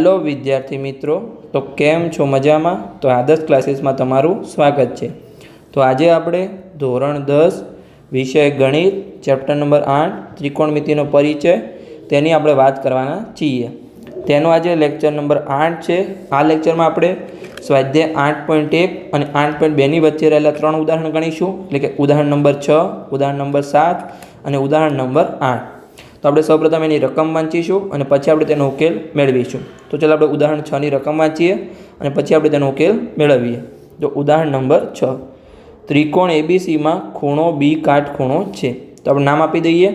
Hello વિદ્યાર્થી મિત્રો, તો કેમ છો મજામાં? તો આદર્શ ક્લાસીસમાં તમારું સ્વાગત છે. તો આજે આપણે ધોરણ દસ, વિષય ગણિત, ચેપ્ટર નંબર આઠ, ત્રિકોણમિતિનો પરિચય, તેની આપણે વાત કરવાના છીએ. તેનો આજે લેક્ચર નંબર આઠ છે. આ લેક્ચરમાં આપણે સ્વાધ્યાય આઠ પોઈન્ટ એક અને આઠ પોઈન્ટ બેની વચ્ચે રહેલા ત્રણ ઉદાહરણ ગણીશું. એટલે કે ઉદાહરણ નંબર છ, ઉદાહરણ નંબર સાત અને ઉદાહરણ નંબર આઠ. તો આપણે સૌપ્રથમ એની રકમ વાંચીશું અને પછી આપણે તેનો ઉકેલ મેળવીશું. તો ચાલો આપણે ઉદાહરણ છની રકમ વાંચીએ અને પછી આપણે તેનો ઉકેલ મેળવીએ. તો ઉદાહરણ નંબર છ. ત્રિકોણ એબીસીમાં ખૂણો બી કાટખૂણો છે. તો આપણે નામ આપી દઈએ.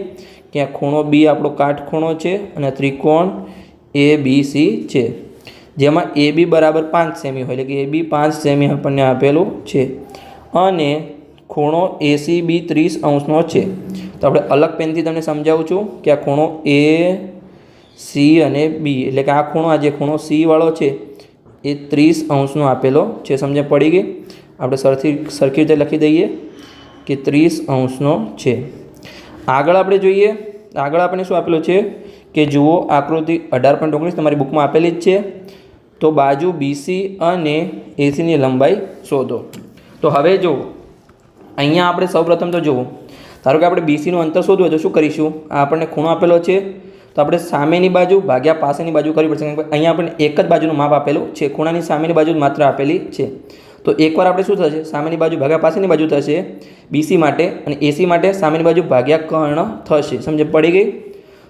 કે આ ખૂણો બી આપણો કાટખૂણો છે અને ત્રિકોણ એ બી સી છે. જેમાં એ બી બરાબર પાંચ સેમી હોય, એટલે કે એ બી પાંચ સેમી આપણને આપેલું છે. અને ખૂણો એસી બી ત્રીસ અંશનો છે. તો આપણે અલગ પેનથી તમને સમજાવું છું કે આ ખૂણો એ સી અને બી એટલે કે આ ખૂણો, આ જે ખૂણો સીવાળો છે, એ ત્રીસ અંશનો આપેલો છે. સમજે પડી ગઈ? આપણે સરખી સરખી રીતે લખી દઈએ કે ત્રીસ અંશનો છે. આગળ આપણે જોઈએ, આગળ આપણે શું આપેલું છે કે જુઓ, આકૃતિ અઢાર પોઈન્ટ ઓગણીસ તમારી બુકમાં આપેલી જ છે. તો બાજુ બીસી અને એસીની લંબાઈ શોધો. તો હવે જુઓ, અહીંયા આપણે સૌપ્રથમ તો જુઓ ધારો કે આપણે બીસીનું અંતર શોધવું તો શું કરીશું? આ આપણને ખૂણો આપેલો છે. તો આપણે સામેની બાજુ ભાગ્યા પાસેની બાજુ કરવી પડશે અહીંયા આપણને એક જ બાજુનું માપ આપેલું છે. ખૂણાની સામેની બાજુ માત્ર આપેલી છે. તો એકવાર આપણે શું થશે? સામેની બાજુ ભાગ્યા પાસેની બાજુ થશે બીસી માટે અને એસી માટે સામેની બાજુ ભાગ્યા કર્ણ થશે. સમજ પડી ગઈ?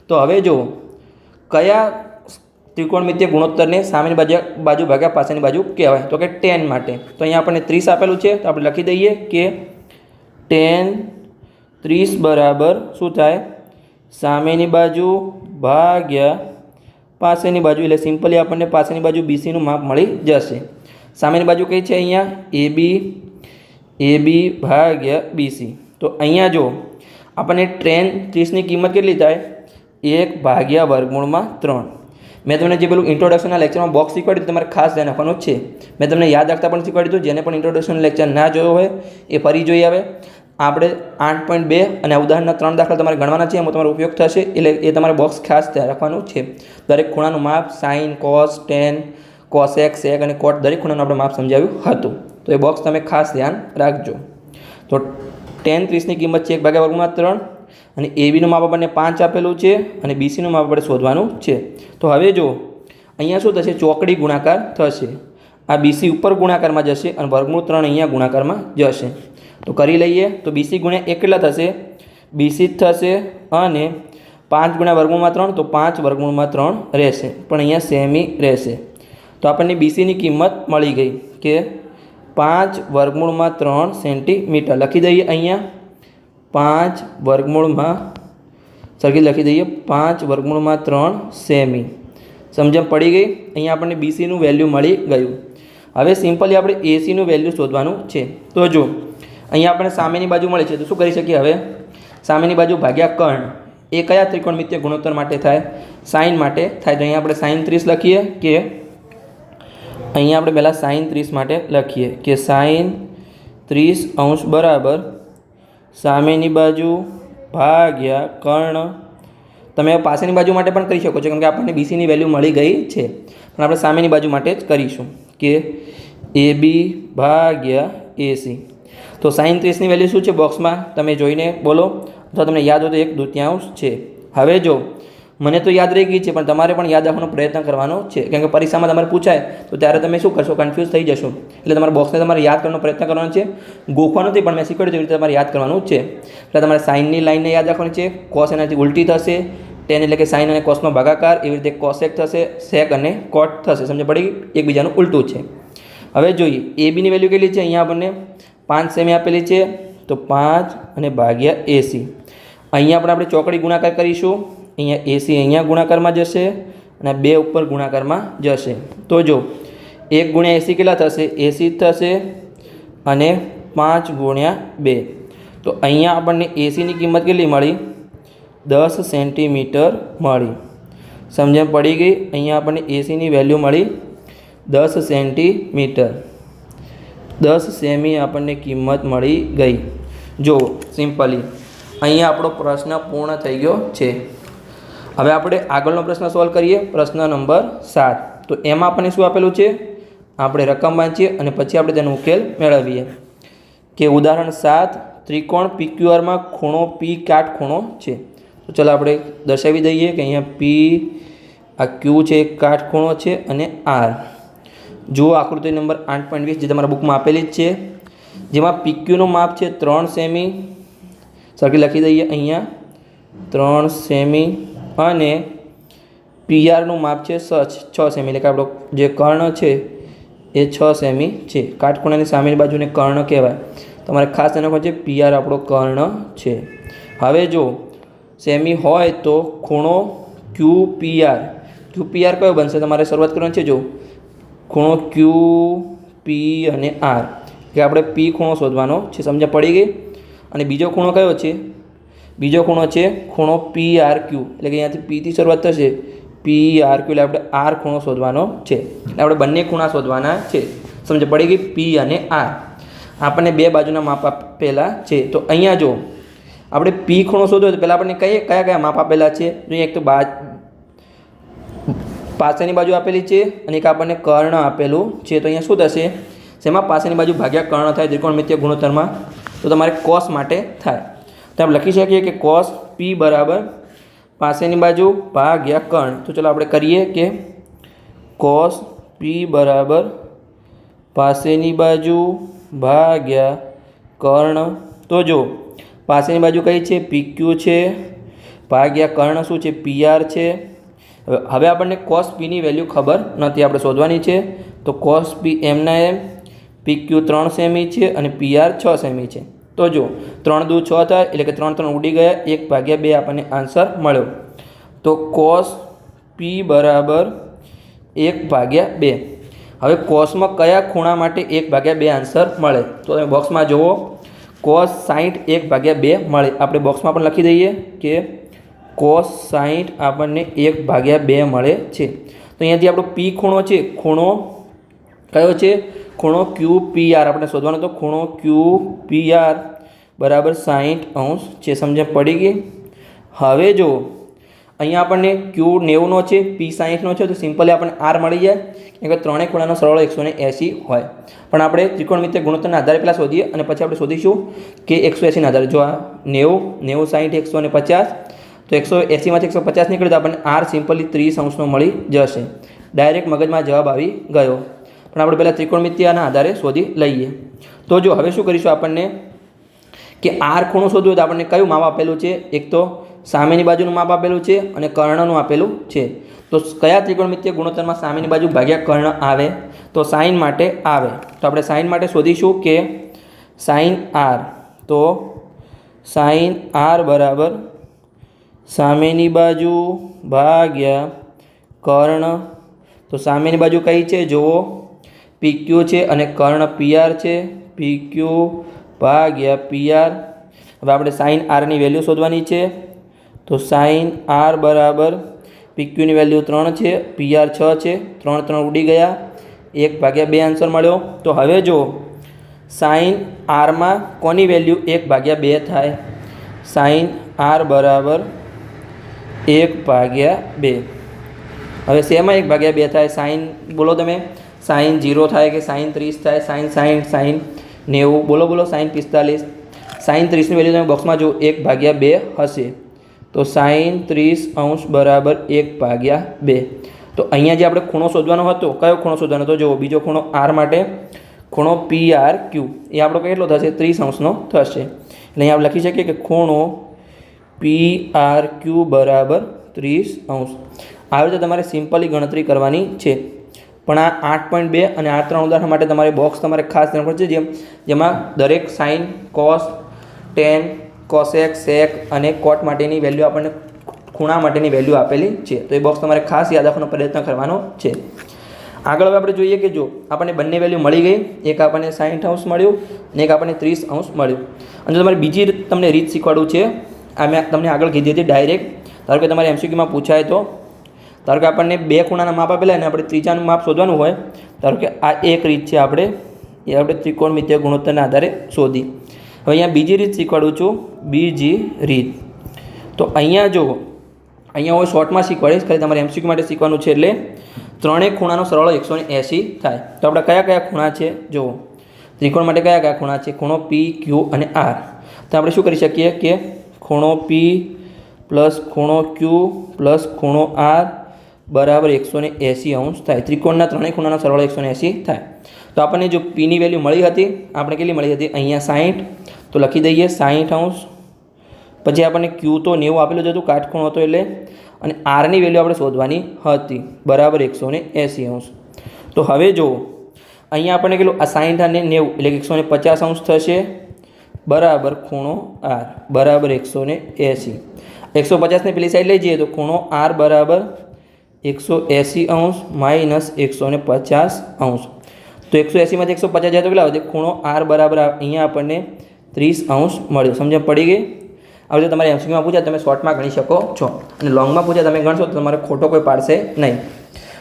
તો હવે જુઓ. કયા ત્રિકોણમિતિય ગુણોત્તરને સામેની બાજુ બાજુ ભાગ્યા પાસેની બાજુ કહેવાય? તો કે ટેન માટે. તો અહીંયા આપણને ત્રીસ આપેલું છે. તો આપણે લખી દઈએ કે ટેન ત્રીસ બરાબર શું થાય? સામેની બાજુ ભાગ્યા, પાસેની બાજુ, એટલે સિમ્પલી આપણને પાસેની બાજુ બીસીનું માપ મળી જશે. સામેની બાજુ કઈ છે અહીંયા? એ બી એ બી ભાગ્યા બીસી તો અહીંયા જો, આપણને ટ્રેન ત્રીસની કિંમત કેટલી થાય? એક ભાગ્યા વર્ગમૂળમાં ત્રણ. મેં તમને જે પેલું ઇન્ટ્રોડક્શનના લેક્ચરમાં બોક્સ શીખવાડ્યું તમારે ખાસ ધ્યાન જ છે. મેં તમને યાદ રાખતા પણ શીખવાડ્યું જેને પણ ઇન્ટ્રોડક્શન લેક્ચર ના જોયો હોય, એ ફરી જોઈ આવે. આપણે આઠ પોઈન્ટ બે અને ઉદાહરણના ત્રણ દાખલા તમારે ગણવાના છે, એમાં તમારો ઉપયોગ થશે. એટલે એ તમારે બોક્સ ખાસ ધ્યાન રાખવાનું છે. દરેક ખૂણાનું માપ sine cos tan cos X એક અને કોટ દરેક ખૂણાનું આપણે માપ સમજાવ્યું હતું. તો એ બોક્સ તમે ખાસ ધ્યાન રાખજો. તો ટેન ત્રીસની કિંમત છે એક ભાગ્યા વર્ગમાં ત્રણ અને એબીનું માપ આપણને પાંચ આપેલું છે અને બીસીનું માપ આપણે શોધવાનું છે. તો હવે જો અહીંયા શું થશે? ચોકડી ગુણાકાર થશે. આ બીસી ઉપર ગુણાકારમાં જશે અને વર્ગમૂળ ત્રણ અહીંયા ગુણાકારમાં જશે. તો કરી લઈએ. તો બીસી ગુણ્યા એક કેટલા થશે? બીસી જ થશે અને પાંચ ગુણ્યા વર્ગમૂળમાં ત્રણ, તો પાંચ વર્ગમૂળમાં ત્રણ રહેશે. પણ અહીંયા સેમી રહેશે. તો આપણને બીસીની કિંમત મળી ગઈ કે પાંચ વર્ગમૂળમાં ત્રણ સેન્ટીમીટર. લખી દઈએ અહીંયા. પાંચ વર્ગમૂળમાં, સરખી લખી દઈએ. પાંચ વર્ગમૂળમાં ત્રણ સેમી સમજણ પડી ગઈ? અહીંયા આપણને બીસીનું વેલ્યુ મળી ગયું. હવે સિમ્પલી આપણે એસીનું વેલ્યુ શોધવાનું છે. તો જો અહીંયા આપણે સામેની બાજુ મળે છે. તો શું કરી શકીએ હવે? સામેની બાજુ ભાગ્યા કર્ણ. એ કયા ત્રિકોણમિત્ય ગુણોત્તર માટે થાય? સાઇન માટે થાય. તો અહીંયા આપણે સાઇન ત્રીસ લખીએ કે અહીંયા આપણે પહેલાં સાઇન ત્રીસ માટે લખીએ કે સાઇન ત્રીસ અંશ બરાબર સામેની બાજુ ભાગ્યા કર્ણ. તમે પાસેની બાજુ માટે પણ કરી શકો છો, કેમ કે આપણને બીસીની વેલ્યુ મળી ગઈ છે. પણ આપણે સામેની બાજુ માટે જ કરીશું કે એ બી ભાગ્યા એસી તો સાઇન ત્રીસની વેલ્યુ શું છે બોક્સમાં? તમે જોઈને બોલો. અથવા તમને યાદ હોય તો એક દૂતિયાંશ છે. હવે જો, મને તો યાદ રહી ગઈ છે, પણ તમારે પણ યાદ રાખવાનો પ્રયત્ન કરવાનો છે. કેમ કે પરીક્ષામાં તમારે પૂછાય, તો ત્યારે તમે શું કરશો? કન્ફ્યુઝ થઈ જશો. એટલે તમારા બોક્સને તમારે યાદ કરવાનો પ્રયત્ન કરવાનો છે. ગોખવાનું નથી પણ મેં શીખવાડ્યું રીતે તમારે યાદ કરવાનું છે. એટલે તમારે સાઇનની લાઇનને યાદ રાખવાની છે. કોસ એનાથી ઉલટી થશે. ટેન એટલે કે સાઇન અને કોસનો ભાગાકાર, એવી રીતે કોસેક થશે સેક અને કોટ થશે. સમજ પડી? એકબીજાનું ઉલટું છે. હવે જોઈએ એ બીની વેલ્યુ કેટલી છે અહીંયા આપણને? પાંચ સેમી આપેલી છે, તો પાંચ અને ભાગ્યા એસી. અહીંયા પણ આપણે ચોકડી ગુણાકાર કરીશું. અહીંયા એસી અહીંયા ગુણાકારમાં જશે અને બે ઉપર ગુણાકારમાં જશે. તો જો, એક ગુણ્યા એસી કેટલા થશે? એસી થશે અને પાંચ ગુણ્યા બે. તો અહીંયા આપણને એસીની કિંમત કેટલી મળી? દસ સેન્ટીમીટર મળી. સમજણ પડી ગઈ? અહીંયા આપણને એસીની વેલ્યુ મળી દસ સેન્ટીમીટર. દસ સેમી આપણને કિંમત મળી ગઈ. જો, સિમ્પલી. અહીંયા આપણો પ્રશ્ન પૂર્ણ થઈ ગયો છે. હવે આપણે આગળનો પ્રશ્ન સોલ્વ કરીએ. પ્રશ્ન નંબર સાત. તો એમાં આપણને શું આપેલું છે? આપણે રકમ વાંચીએ અને પછી આપણે તેનો ઉકેલ મેળવીએ. કે ઉદાહરણ સાત, ત્રિકોણ પીક્યુઆરમાં ખૂણો પી કાટ ખૂણો છે? તો ચાલો આપણે દર્શાવી દઈએ કે અહીંયા પી આ ક્યુ છે કાટ ખૂણો છે અને આર જુઓ આકૃતિ નંબર આઠ પોઈન્ટ વીસ જે તમારા બુકમાં આપેલી જ છે. જેમાં પીક્યુનું માપ છે ત્રણ સેમી. સરખી લખી દઈએ અહીંયા. ત્રણ સેમી અને પીઆરનું માપ છે છ સેમી. એટલે કે આપણો જે કર્ણ છે એ છ સેમી છે. કાટખૂણાની સામેની બાજુને કર્ણ કહેવાય. તમારે ખાસ એનો છે પીઆર આપણો કર્ણ છે. હવે જો સેમી હોય તો ખૂણો ક્યુ પીઆર ક્યુ પીઆર કયો બનશે? તમારે શરૂઆત કરવાની છે જો ખૂણો ક્યુ પી અને આર કે આપણે પી ખૂણો શોધવાનો છે સમજ પડી ગઈ? અને બીજો ખૂણો કયો છે? બીજો ખૂણો છે ખૂણો પી આર ક્યુ એટલે કે અહીંયાથી પીથી શરૂઆત થશે. પી આર ક્યુ એટલે આપણે આર ખૂણો શોધવાનો છે. એટલે આપણે બંને ખૂણા શોધવાના છે. સમજ પડી ગઈ? પી અને આર આપણને બે બાજુના માપ આપેલા છે. તો અહીંયા જો આપણે પી ખૂણો શોધવો તો પહેલાં આપણને કઈ કયા કયા માપ આપેલા છે? જોઈએ એક તો બા પાછળની બાજુ આપેલી છે અને એક આપણને કર્ણ આપેલું છે. તો અહીંયા શું થશે? જેમાં પાછળની બાજુ ભાગ્યા કર્ણ થાય ત્રિકોણમિતીય ગુણોત્તરમાં, તો તમારે કોસ માટે થાય. તો આપણે લખી શકીએ કે કોસ પી બરાબર પાસેની બાજુ ભાગ્યા કર્ણ. તો ચલો આપણે કરીએ કે કોસ પી બરાબર પાસેની બાજુ ભાગ્યા કર્ણ. તો જો, પાસેની બાજુ કઈ છે? પીક્યુ છે. ભાગ્યા કર્ણ શું છે? પીઆર છે. હવે આપણને કોસ પીની વેલ્યુ ખબર નથી, આપણે શોધવાની છે. તો કોસ પી એમના એમ પી ક્યુ ત્રણ સેમી છે અને પીઆર છ સેમી છે. તો જો, ત્રણ દૂ છ થાય, એટલે કે ત્રણ ત્રણ ઉડી ગયા, એક ભાગ્યા બે આપણને આન્સર મળ્યો. તો કોસ પી બરાબર એક ભાગ્યા બે. હવે કોસમાં કયા ખૂણા માટે એક ભાગ્યા બે આન્સર મળે? તો તમે બોક્સમાં જુઓ. કોસ સાઠ એક ભાગ્યા બે મળે. આપણે બોક્સમાં પણ લખી દઈએ કે કોસ સાઠ આપણને એક ભાગ્યા બે મળે છે. તો અહીંયાથી આપણો પી ખૂણો છે, ખૂણો કયો છે? ખૂણો ક્યુ પી આર આપણે શોધવાનો તો ખૂણો ક્યુ પી આર બરાબર સાઠ અંશ છે, સમજણ પડી ગઈ? હવે જો, અહીંયા આપણને ક્યુ નેવુંનો છે પી સાહીઠનો છે, તો સિમ્પલી આપણને આર મળી જાય, કેમ કે ત્રણેય ખૂણાનો સરળ એકસો એંસી હોય. પણ આપણે ત્રિકોણમિતિય ગુણોત્તરના આધારે પહેલાં શોધીએ અને પછી આપણે શોધીશું કે એકસો એંસીના આધારે. જો આ નેવું નેવું સાહીઠ એકસો ને પચાસ તો એકસો એંસીમાંથી એકસો પચાસ નીકળે તો આપણને આર સિમ્પલી ત્રીસ અંશનો મળી જશે. ડાયરેક્ટ મગજમાં જવાબ આવી ગયો. પણ આપણે પહેલાં ત્રિકોણમિતિયાના આધારે શોધી લઈએ. તો જો હવે શું કરીશું આપણને? કે આર ખૂણો શોધવું તો આપણને કયું માપ આપેલું છે? એક તો સામેની બાજુનું માપ આપેલું છે અને કર્ણનું આપેલું છે. તો કયા ત્રિકોણમિત્ય ગુણોત્તરમાં સામેની બાજુ ભાગ્યા કર્ણ આવે? તો સાઇન માટે આવે. તો આપણે સાઇન માટે શોધીશું કે સાઇન આર. તો સાઇન આર બરાબર સામેની બાજુ ભાગ્યા કર્ણ. તો સામેની બાજુ કઈ છે? જુઓ. પીક્યુ છે અને કર્ણ પીઆર છે. પીક્યુ ભાગ્યા પીઆર હવે આપણે સાઇન આરની વેલ્યુ શોધવાની છે. તો સાઇન આર બરાબર પીક્યુની વેલ્યુ ત્રણ છે પીઆર છ છે, ત્રણ ત્રણ ઉડી ગયા. એક ભાગ્યા બે આન્સર મળ્યો. તો હવે જો સાઇન આરમાં કોની વેલ્યુ એક ભાગ્યા બે થાય? સાઇન આર બરાબર એક ભાગ્યા બે. હવે શેમાં એક ભાગ્યા બે થાય? સાઇન બોલો તમે. સાઇન જીરો થાય કે સાઇન ત્રીસ થાય? સાઇન સાઇન સાઇન નેવું. બોલો બોલો સાઇન પિસ્તાલીસ. સાઇન ત્રીસની વેલ્યુ તમે બોક્સમાં જો એક ભાગ્યા બે હશે. તો સાઇન ત્રીસ અંશ બરાબર એક ભાગ્યા બે. તો અહીંયા જે આપણે ખૂણો શોધવાનો હતો, કયો ખૂણો શોધવાનો હતો? જુઓ, બીજો ખૂણો આર માટે ખૂણો પી આર ક્યુ. એ આપણો કેટલો થશે? ત્રીસ અંશનો થશે. એટલે અહીંયા આપણે લખી શકીએ કે ખૂણો પી આર ક્યુ બરાબર ત્રીસ અંશ. આવી રીતે તમારે સિમ્પલી ગણતરી કરવાની છે. પણ આ આઠ પોઈન્ટ બે અને આ ત્રણ ઉદાહરણ માટે તમારે બોક્સ તમારે ખાસ ધ્યાન પડશે જેમ, જેમાં દરેક sine cos tan cosec sec અને કોટ માટેની વેલ્યુ આપણને ખૂણા માટેની વેલ્યુ આપેલી છે. તો એ બોક્સ તમારે ખાસ યાદ રાખવાનો પ્રયત્ન કરવાનો છે. આગળ હવે આપણે જોઈએ કે જો આપણને બંને વેલ્યુ મળી ગઈ. એક આપણને સાઠ અંશ મળ્યું અને એક આપણને ત્રીસ અંશ મળ્યું. અને જો તમારે બીજી તમને રીત શીખવાડવું છે આ મેં તમને આગળ કીધી હતી ડાયરેક્ટ ધારો કે તમારે એમસીક્યુમાં પૂછાય તો, ધારો કે આપણને બે ખૂણાના માપ આપેલા અને આપણે ત્રીજાનું માપ શોધવાનું હોય, ધારો કે આ એક રીત છે આપણે, એ આપણે ત્રિકોણમિતિય ગુણોત્તરના આધારે શોધી. હવે અહીંયા બીજી રીત શીખવાડું છું, બીજી રીત. તો અહીંયા જો અહીંયા હું શોર્ટમાં શીખવાડીશ, ખાલી તમારે એમસીક્યુ માટે શીખવાનું છે એટલે ત્રણેય ખૂણાનો સરવાળો એકસો એંસી થાય. તો આપણે કયા કયા ખૂણા છે? જુઓ. ત્રિકોણ માટે કયા કયા ખૂણા છે? ખૂણો પી ક્યુ અને આર તો આપણે શું કરી શકીએ કે ખૂણો પી પ્લસ ખૂણો ક્યુ પ્લસ ખૂણો આર બરાબર એકસો ને એંસી અંશ થાય. ત્રિકોણના ત્રણેય ખૂણાનો સરવાળો એકસો એંસી થાય. તો આપણને જો પીની વેલ્યુ મળી હતી, આપણે કેટલી મળી હતી? અહીંયા સાહીઠ તો લખી દઈએ સાહીઠ અંશ. પછી આપણને ક્યુ તો નેવું આપેલું જ હતું, કાટખૂણો હતો એટલે. અને આરની વેલ્યુ આપણે શોધવાની હતી. બરાબર એકસો ને એંસી અંશ. તો હવે જુઓ, અહીંયા આપણને કેટલું? આ સાહીઠ અને નેવું એટલે એકસો ને પચાસ અંશ થશે. બરાબર ખૂણો આર બરાબર એકસો ને એંસી. એકસો પચાસને પેલી સાઈડ લઈ જઈએ તો ખૂણો આર બરાબર એકસો એંસી અંશ માઇનસ એકસો ને પચાસ અંશ. તો એકસો એંસીમાંથી એકસો પચાસ જાય તો પેલા વધે ખૂણો આર બરાબર અહીંયા આપણને ત્રીસ અંશ મળ્યો. સમજણ પડી ગઈ? હવે જો તમારે એમસીક્યુમાં પૂછ્યા તમે શોર્ટમાં ગણી શકો છો. અને લોંગમાં પૂછ્યા તમે ગણશો તો તમારે ખોટો કોઈ પાડશે નહીં.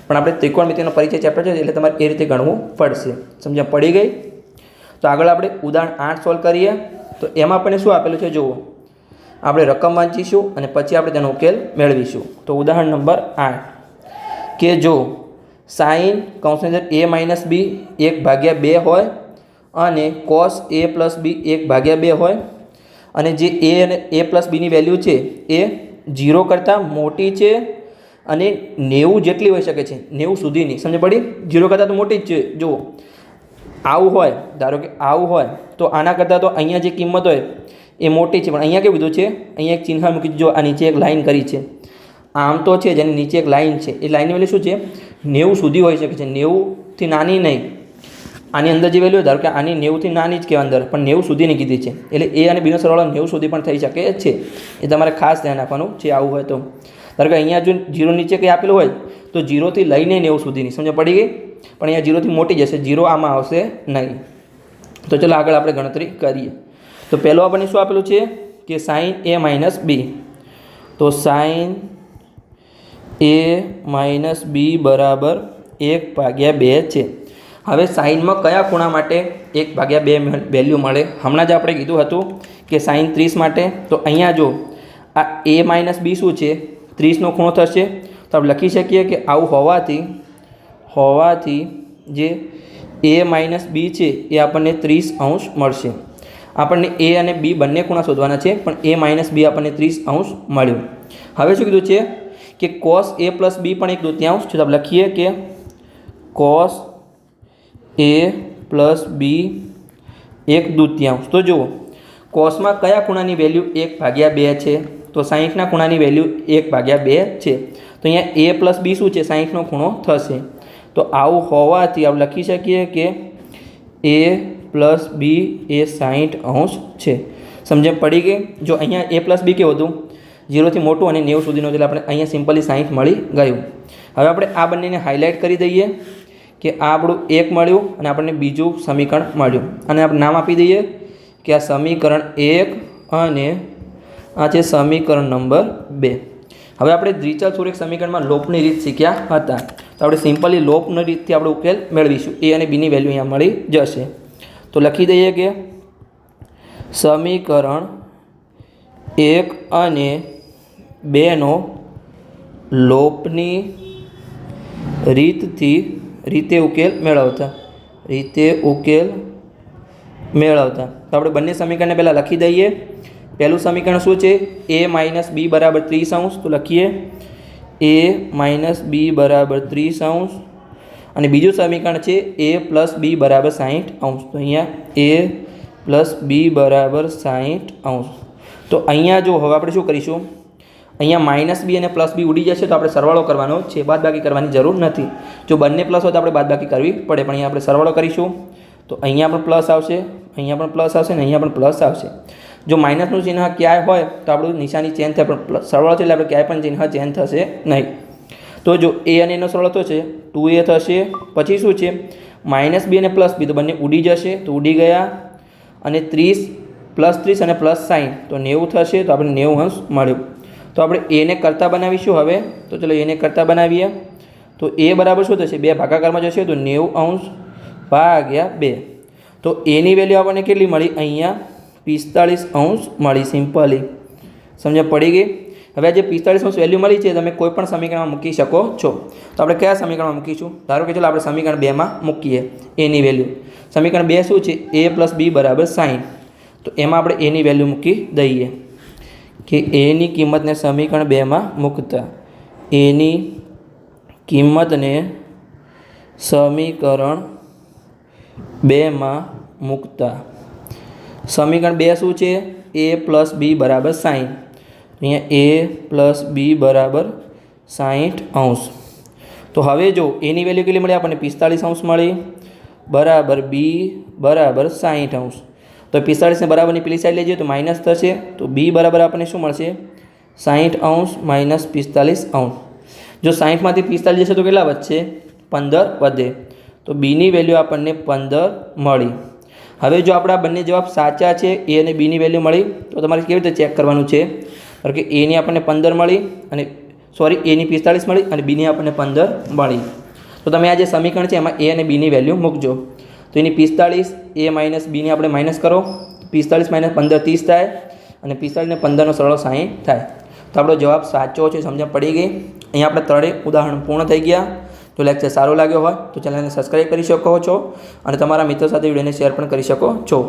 પણ આપણે ત્રિકોણમિતિનો પરિચય ચેપ્ટર છે એટલે તમારે એ રીતે ગણવું પડશે. સમજણ પડી ગઈ? તો આગળ આપણે ઉદાહરણ આઠ સોલ્વ કરીએ. તો એમાં આપણને શું આપેલું છે? જુઓ. આપણે રકમ વાંચીશું અને પછી આપણે તેનો ઉકેલ મેળવીશું. તો ઉદાહરણ નંબર આઠ. કે જો સાઈન કૌંસની એ માઇનસ બી એક ભાગ્યા બે હોય અને કોસ એ પ્લસ બી એક ભાગ્યા બે હોય અને જે એ અને એ પ્લસ બીની વેલ્યુ છે એ જીરો કરતાં મોટી છે અને નેવું જેટલી હોઈ શકે છે. નેવું સુધીની. સમજ પડી? જીરો કરતાં તો મોટી જ છે. જુઓ. આવું હોય, ધારો કે આવું હોય, તો આના કરતાં તો અહીંયા જે કિંમત હોય એ મોટી છે. પણ અહીંયા કેવું કીધું છે? અહીંયા એક ચિહ્ન મૂકી દીધું. આ નીચે એક લાઇન કરી છે. આમ તો છે, જેની નીચે એક લાઈન છે. એ લાઇનની વેલ્યુ શું છે? નેવું સુધી હોઈ શકે છે. નેવુંથી નાની નહીં. આની અંદર જે વેલ્યુ ધારો કે આની નેવુંથી નાની જ કહેવાય અંદર, પણ નેવું સુધીની કીધી છે. એટલે એ અને બીનો સરવાળો નેવું સુધી પણ થઈ શકે છે. એ તમારે ખાસ ધ્યાન આપવાનું છે આવું હોય તો. ધારો કે અહીંયા જો જીરો નીચે કંઈ આપેલું હોય, તો જીરોથી લઈને નેવું સુધીની. સમજ પડી ગઈ? પણ અહીંયા જીરોથી મોટી જશે, જીરો આમાં આવશે નહીં. તો ચલો આગળ આપણે ગણતરી કરીએ. તો પહેલો આપણને શું આપેલું છે? કે સાઈન એ માઇનસ બી તો સાઈન એ માઇનસ બી બરાબર એક ભાગ્યા બે છે. હવે સાઈનમાં કયા ખૂણા માટે એક ભાગ્યા બે વેલ્યુ મળે? હમણાં જ આપણે કીધું હતું કે સાઈન ત્રીસ માટે. તો અહીંયા જો, આ એ માઇનસ બી શું છે? ત્રીસનો ખૂણો થશે. તો આપણે લખી શકીએ કે આવું હોવાથી હોવાથી જે એ માઇનસ બી છે, એ આપણને ત્રીસ અંશ મળશે. આપણને એ અને બી બંને ખૂણા શોધવાના છે, પણ એ માઇનસ બી આપણને ત્રીસ અંશ મળ્યું. હવે શું કીધું છે કે કોસ એ પ્લસ બી પણ એક દૂત્યાંશ છે, તો આપણે લખીએ કે કોસ એ પ્લસ બી એક દૃત્યાંશ તો જુઓ કોસમાં કયા ખૂણાની વેલ્યુ એક ભાગ્યા બે છે? તો સાહીઠના ખૂણાની વેલ્યુ એક ભાગ્યા બે છે. તો અહીંયા એ પ્લસ બી શું છે? સાહીઠનો ખૂણો થશે. તો આવું હોવાથી આપણે લખી શકીએ કે એ પ્લસ બી એ સાહીઠ અંશ છે. સમજણ પડી ગઈ? જો અહીંયા એ પ્લસ બી કેવું હતું? જીરોથી મોટું અને નેવું સુધીનું એટલે આપણે અહીંયા સિમ્પલી સાહીઠ મળી ગયું. હવે આપણે આ બંનેને હાઇલાઇટ કરી દઈએ કે આ આપણું એક મળ્યું અને આપણને બીજું સમીકરણ મળ્યું. અને આપણે નામ આપી દઈએ કે આ સમીકરણ એક અને આ છે સમીકરણ નંબર બે. હવે આપણે દ્વિચલ સુરેખ સમીકરણમાં લોપની રીત શીખ્યા હતા. તો આપણે સિમ્પલી લોપની રીતથી આપણે ઉકેલ મેળવીશું. એ અને બીની વેલ્યુ અહીંયા મળી જશે. તો લખી દઈએ કે સમીકરણ એક અને બેનો લોપની રીતથી રીતે ઉકેલ મેળવતા. રીતે ઉકેલ મેળવતા. તો આપણે બંને સમીકરણને પહેલાં લખી દઈએ. પહેલું સમીકરણ શું છે? એ માઇનસ બી બરાબર ત્રીસ અંશ, તો લખીએ. એ માઇનસ બી બરાબર ત્રીસ અંશ. અને બીજું સમીકરણ છે એ પ્લસ બી બરાબર સાહીઠ અંશ. તો અહીંયા એ પ્લસ બી બરાબર સાહીઠ અંશ. તો અહીંયા જો, હવે આપણે શું કરીશું? અહીંયા માઇનસ બી અને પ્લસ બી ઉડી જશે, તો આપણે સરવાળો કરવાનો છે. બાદબાકી કરવાની જરૂર નથી. જો બંને પ્લસ હોય તો આપણે બાદબાકી કરવી પડે, પણ અહીંયા આપણે સરવાળો કરીશું. તો અહીંયા પણ પ્લસ આવશે, અહીંયા પણ પ્લસ આવશે, ને અહીંયા પણ પ્લસ આવશે. જો માઇનસનું ચિહ્ન ક્યાંય હોય તો આપણું નિશાની ચેન્જ થાય, પણ સરવાળો છે એટલે આપણે ક્યાંય પણ ચિહ્ન ચેન્જ થશે નહીં. તો જો એ અને એનો સરવાળો થશે ટુ એ થશે, પછી શું છે? માઇનસ બી અને પ્લસ બી તો બંને ઉડી જશે, તો ઉડી ગયા. અને ત્રીસ, પ્લસ ત્રીસ અને પ્લસ સાઈન તો નેવું થશે, તો આપણે નેવું અંશ મળ્યું. તો આપણે એને કરતાં બનાવીશું હવે. તો ચલો એને કરતાં બનાવીએ. તો એ બરાબર શું થશે? બે ભાગાકારમાં જશે, તો નેવું અંશ ભાગ્યા બે. તો એની વેલ્યુ આપણને કેટલી મળી? અહીંયા પિસ્તાળીસ અંશ મળી સિમ્પલી. સમજ પડી ગઈ? હવે જે પિસ્તાળીસ અંશ વેલ્યુ મળી છે, તમે કોઈ પણ સમીકરણમાં મૂકી શકો છો. તો આપણે કયા સમીકરણમાં મૂકીશું? ધારો કે ચાલો આપણે સમીકરણ બેમાં મૂકીએ એની વેલ્યુ સમીકરણ બે શું છે? એ પ્લસ બી બરાબર સાઈન તો એમાં આપણે એની વેલ્યુ મૂકી દઈએ કે એની કિંમતને સમીકરણ બેમાં મૂકતા. એની કિંમતને સમીકરણ બેમાં મૂકતા. સમીકરણ બે શું છે? એ પ્લસ બી બરાબર સાઠ અહીંયા એ પ્લસ બી બરાબર સાઠ અંશ. તો હવે જો એની વેલ્યુ કેટલી મળી? આપણને પિસ્તાળીસ અંશ મળી. બરાબર બી બરાબર સાઠ અંશ. તો પિસ્તાળીસને બરાબરની પેલી સાઈડ લેજે તો માઇનસ થશે. તો બી બરાબર આપણને શું મળશે? સાઠ અંશ માઇનસ પિસ્તાલીસ અંશ. જો સાઠમાંથી પિસ્તાલીસ જશે તો કેટલા વધશે? પંદર વધે. તો બીની વેલ્યુ આપણને પંદર મળી. હવે જો આપણા બંને જવાબ સાચા છે એ અને બીની વેલ્યુ મળી, તો તમારે કેવી રીતે ચેક કરવાનું છે? કારણ કે એની આપણને પંદર મળી અને સોરી એની પિસ્તાળીસ મળી અને બીની આપણને પંદર મળી. તો તમે આ જે સમીકરણ છે, એમાં એ અને બીની વેલ્યુ મૂકજો. તો એની પિસ્તાળીસ એ માઇનસ બીની આપણે માઇનસ કરો. પિસ્તાળીસ માઇનસ પંદર ત્રીસ થાય અને પિસ્તાળીસને પંદરનો સરળ સાહીઠ થાય. તો આપણો જવાબ સાચો છે, સમજણ પડી ગઈ. અહીંયા આપણે ત્રણેય ઉદાહરણ પૂર્ણ થઈ ગયા. જો લેક્ચર સારો લાગ્યો હોય તો ચેનલને સબસ્ક્રાઈબ કરી શકો છો અને તમારા મિત્રો સાથે વિડીયોને શેર પણ કરી શકો છો.